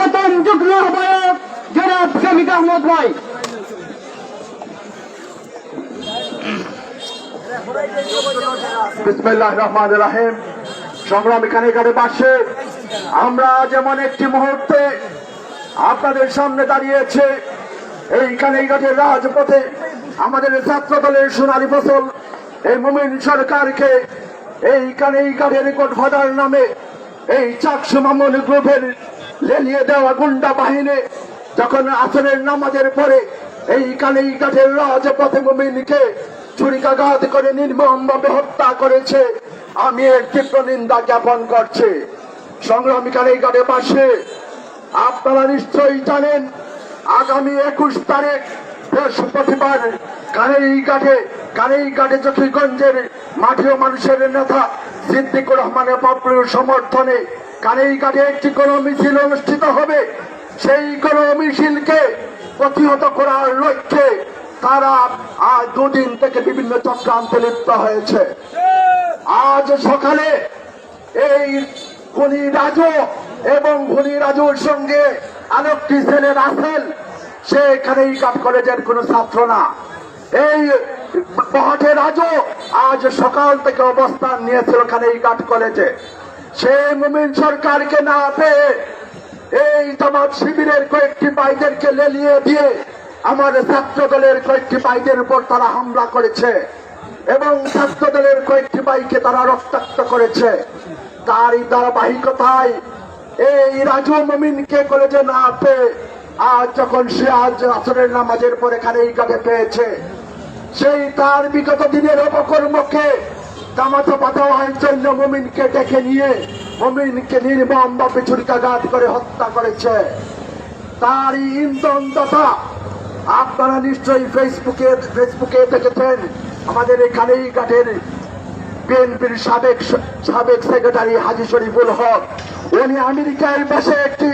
প্রথম যুগ্ম আহ্বায়ক জনাব শফিক আহমদ ভাই। সংগ্রামী কানিকারে বাসে, আমরা যেমন একটি মুহূর্তে আপনাদের সামনে দাঁড়িয়েছে এই কানিঘাটের রাজপথে আমাদের ছাত্র দলের সোনালী ফসল, এই মুমিন সরকারকে এই কানিঘাটের গডফাদার নামে এই চাকসু মামুন গ্রুপের লেলিয়ে দেওয়া গুন্ডা বাহিনী। যখন আসরের নামাজের পরে এই কানিঘাটের রাজপথে মুমিনকে ছুরিকাঘাত করে নির্মমভাবে হত্যা করেছে, আমি এর তীব্র নিন্দা জ্ঞাপন করছি। সংগ্রামী কালীঘাটের পাশে আপনারা নিশ্চয়ই জানেন, আগামী একুশ তারিখ বৃহস্পতিবার কানেইঘাটে কানেইঘাটে চকিগঞ্জের মাঠীয় মানুষের নেতা সিদ্দিকুর রহমানের বাবলুর সমর্থনে কানেইঘাটে একটি কোনো মিছিল অনুষ্ঠিত হবে, সেই কোনো মিছিলকে প্রতিহত করার লক্ষ্যে তারা আজ দুদিন থেকে বিভিন্ন চক্রান্তে লিপ্ত হয়েছে। আজ সকালে এই খুনি রাজু এবং খুনি রাজুর সঙ্গে আরেকটি ছেলে রাসেল, সে এখানে কাট কলেজের কোনো ছাত্র না। এই বহাটে রাজু আজ সকাল থেকে অবস্থান নিয়েছিল ওখানে কাট কলেজে। সে মুমিন সরকারকে না পেয়ে এই জামাত শিবিরের কয়েকটি ভাইদেরকে লেলিয়ে দিয়ে আমাদের ছাত্র দলের কয়েকটি ভাইদের উপর তারা হামলা করেছে এবং ছাত্র দলের কয়েকটি ভাইকে তারা রক্তাক্ত করেছে। তারই ধারাবাহিকতায় এই রাজু মমিনকে কলেজে না পেয়ে আজ যখন সে আজ আসরের নামাজের পর এখানে এই কাজে পেয়েছে, সেই তার বিগত দিনের অপকর্মকে জামাতে হওয়ার জন্য মমিনকে ডেকে নিয়ে মমিনকে নির্মম বা পিছুরিকাঘাত করে হত্যা করেছে। তারই ইন্ধন তথা আপনারা নিশ্চয়ই ফেসবুকে ফেসবুকে দেখেছেন আমাদের এখানেই ঘাটের বিএনপির সাবেক সাবেক সেক্রেটারি হাজি শরীফুল হক। উনি আমেরিকায় বসে একটি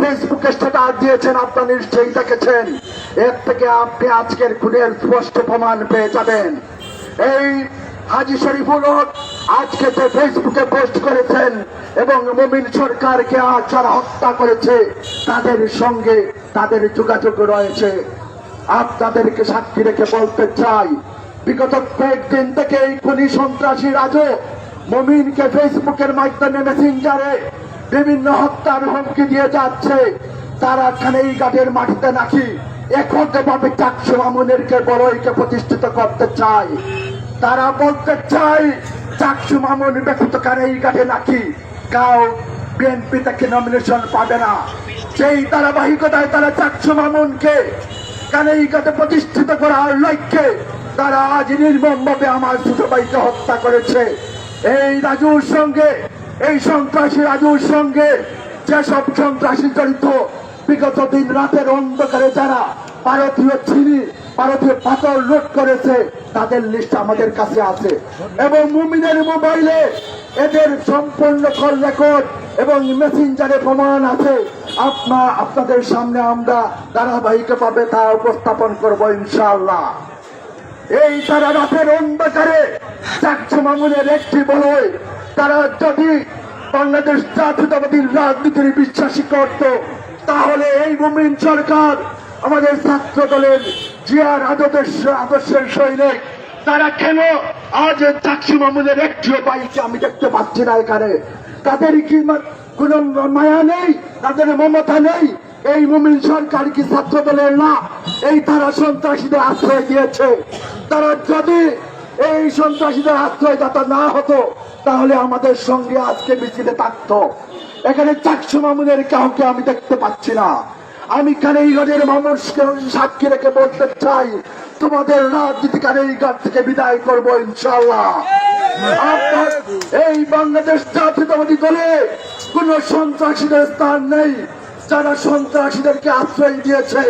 ফেসবুকে স্ট্যাটাস দিয়েছেন, আপনারা নিশ্চয়ই দেখেছেন। এর থেকে আপনি আজকের খুনের স্পষ্ট প্রমাণ পেয়ে যাবেন। এই হাজি শরীফুল হক আজকে যে ফেসবুকে পোস্ট করেছেন এবং মুমিন সরকারকে আজ যারা হত্যা করেছে, তাদের সঙ্গে তাদের যোগাযোগ রয়েছে। আপনাদেরকে সাক্ষী রেখে বলতে চাই, বিগত কয়েকদিন থেকে এই খুনি সন্ত্রাসী রাজু মমিনকে ফেসবুকের মাধ্যমে মেসেঞ্জারে বিভিন্ন হত্যার হুমকি দিয়ে যাচ্ছে। তারা এখানে এই গাটের মাটিতে নাকি এককভাবে চাকসু মামুনেরকে বড়ইকে প্রতিষ্ঠিত করতে চায়। তারা বলতে চাই চাকসু মামুন ব্যতীত কানে এই গাটে নাকি? কাউ বিএনপি থেকে নমিনেশন পাবে না। সেই ধারাবাহিকতায় তারা চাকসু মামুনকে কানেইকাতে প্রতিষ্ঠিত করার লক্ষ্যে তারা আজ নির্মম ভাবে আমার ছোট ভাইকে হত্যা করেছে। এই রাজুর সঙ্গে, এই সন্ত্রাসী রাজুর সঙ্গে যেসব সন্ত্রাসী জড়িত, বিগত দিন রাতের অন্ধকারে যারা ভারতীয় চিনি ভারতীয় পাথর লুট করেছে, তাদের লিস্ট আমাদের কাছে আছে। এবং মুমিনের মোবাইলে এদের সম্পূর্ণ কল রেকর্ড এবং মেসেঞ্জারে প্রমাণ আছে। আপনা, আপনাদের সামনে আমরা ধারাবাহিক পাবে তা উপস্থাপন করব ইনশাআল্লাহ। এই তারা রাতের অন্ধকারে চাকসু মামুনের একটি বলয়, তারা যদি বাংলাদেশ জাতীয়তাবাদী রাজনীতির বিশ্বাসী করত, তাহলে এই মুমিন সরকার আমাদের ছাত্র দলের জিয়ার আদর্শ, আদর্শের সৈনিক, তারা কেন আজ চাকসু মামুনের একটিও বাইকে আমি দেখতে পাচ্ছি না এখানে। তাদের কি কোন মায়া নেই? তাদের মমতা নেই? এই মুমিন সরকার কি ছাত্র দলের না? এই তারা সন্ত্রাসীদের আশ্রয় দিয়েছে। তারা যদি এই সন্ত্রাসীদের আশ্রয়দাতা না হতো, তাহলে আমাদের সঙ্গে আজকে মিছিলে থাকতো। এখানে চাকসু মামুনের কাউকে আমি দেখতে পাচ্ছি না। আমি কানেইগড়ের মানুষকে সাক্ষী রেখে বলতে চাই, তোমাদের রাজনীতি কানেইগড় থেকে বিদায় করব ইনশাল্লাহ এই বাংলাদেশ জাতীয়তাবাদী দলে কোন সন্ত্রাসীদের স্থান নেই। যারা সন্ত্রাসীদেরকে আশ্রয় দিয়েছে,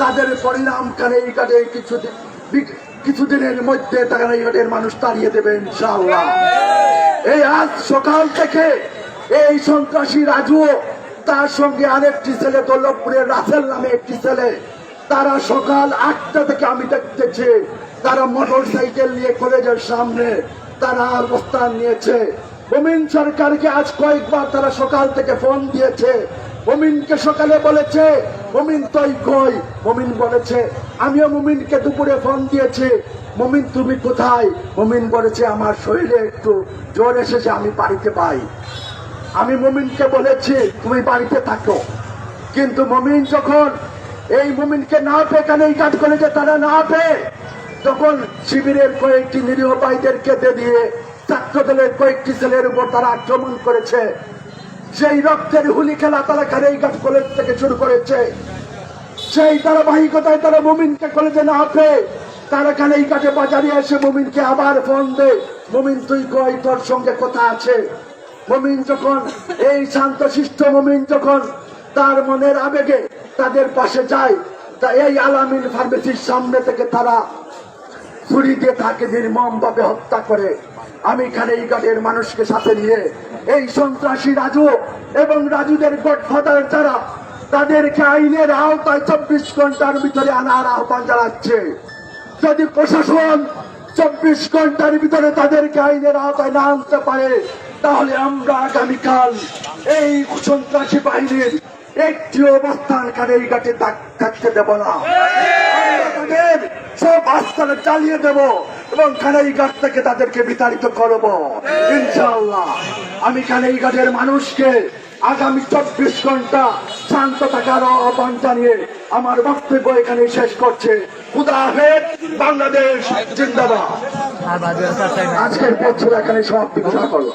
তাদের পরিণাম কানেইঘাটে কিছুদিন কিছুদিনের মধ্যে কানেইঘাটের মানুষ তাড়িয়ে দেবে ইনশাল্লাহ এই আজ সকাল থেকে এই সন্ত্রাসী রাজু তার সঙ্গে আরেকটি ছেলে দৌলভপুরের রাসেল নামে একটি ছেলে। তারা সকাল আটটা থেকে আমি দেখতেছি, তারা মোটর সাইকেল নিয়ে কলেজের সামনে তারা অবস্থান নিয়েছে। মোমিন সরকারকে আজ কয়েকবার তারা সকাল থেকে ফোন দিয়েছে। মমিনকে সকালে বলেছে মমিন তুই কই? মমিন বলেছে, আমিও মমিনকে দুপুরে ফোন দিয়েছি। মমিন তুমি কোথায়? মমিন বলেছে, আমার শরীরে একটু জ্বর এসেছে, আমি বাড়িতে পাই। আমি মমিনকে বলেছি, তুমি বাড়িতে থাকো। কিন্তু মমিন যখন এই মমিনকে না পেয়ে কেন এই কাজ করেছে তারা না পেয়ে, তখন শিবিরের কয়েকটি নিরীহ ভাইদের কেটে দিয়ে ছাত্র দলের কয়েকটি ছেলের উপর তারা আক্রমণ করেছে। সেই রক্তের হুলি খেলা তারা কারেইঘাট কলেজ থেকে শুরু করেছে। সেই ধারাবাহিকতায় তারা মুমিনকে কলেজে না পেয়ে তারা কারেইঘাটে বাজারে এসে মুমিনকে আবার ফোন দে মুমিন, তুই কই? তোর সঙ্গে কথা আছে। মুমিন যখন, এই শান্ত শিষ্ট মুমিন যখন তার মনের আবেগে তাদের পাশে যায়, তা এই আলামিন ফার্মেসির সামনে থেকে তারা ছুরি দিয়ে তাকে নির্মম ভাবে হত্যা করে। আমি এখানে এই গাড়ির মানুষকে সাথে নিয়ে এই সন্ত্রাসী রাজু এবং রাজুদের গডফাদার যারা, তাদেরকে আইনের আওতায় চব্বিশ ঘণ্টার ভিতরে আনার আহ্বান জানাচ্ছে। যদি প্রশাসন চব্বিশ ঘণ্টার ভিতরে তাদেরকে আইনের আওতায় না আনতে পারে তাহলে আমরা আগামীকাল এই সন্ত্রাসী বাহিনীর একটি অবস্থানকারী এই ঘাটে থাকতে দেব না। সব আস্থানে চালিয়ে দেব এবং কানাইঘাট থেকে তাদেরকে বিতাড়িত করব। ইনশাআল্লাহ। আমি কানাইঘাটের মানুষকে আগামী চব্বিশ ঘণ্টা শান্ত থাকার আহ্বান জানিয়ে আমার বক্তব্য এখানে শেষ করছে। খুদা হাফেজ, বাংলাদেশ, জিন্দাবাদ। আজকের পথ এখানে সমাপ্তি। ঘোষণা করল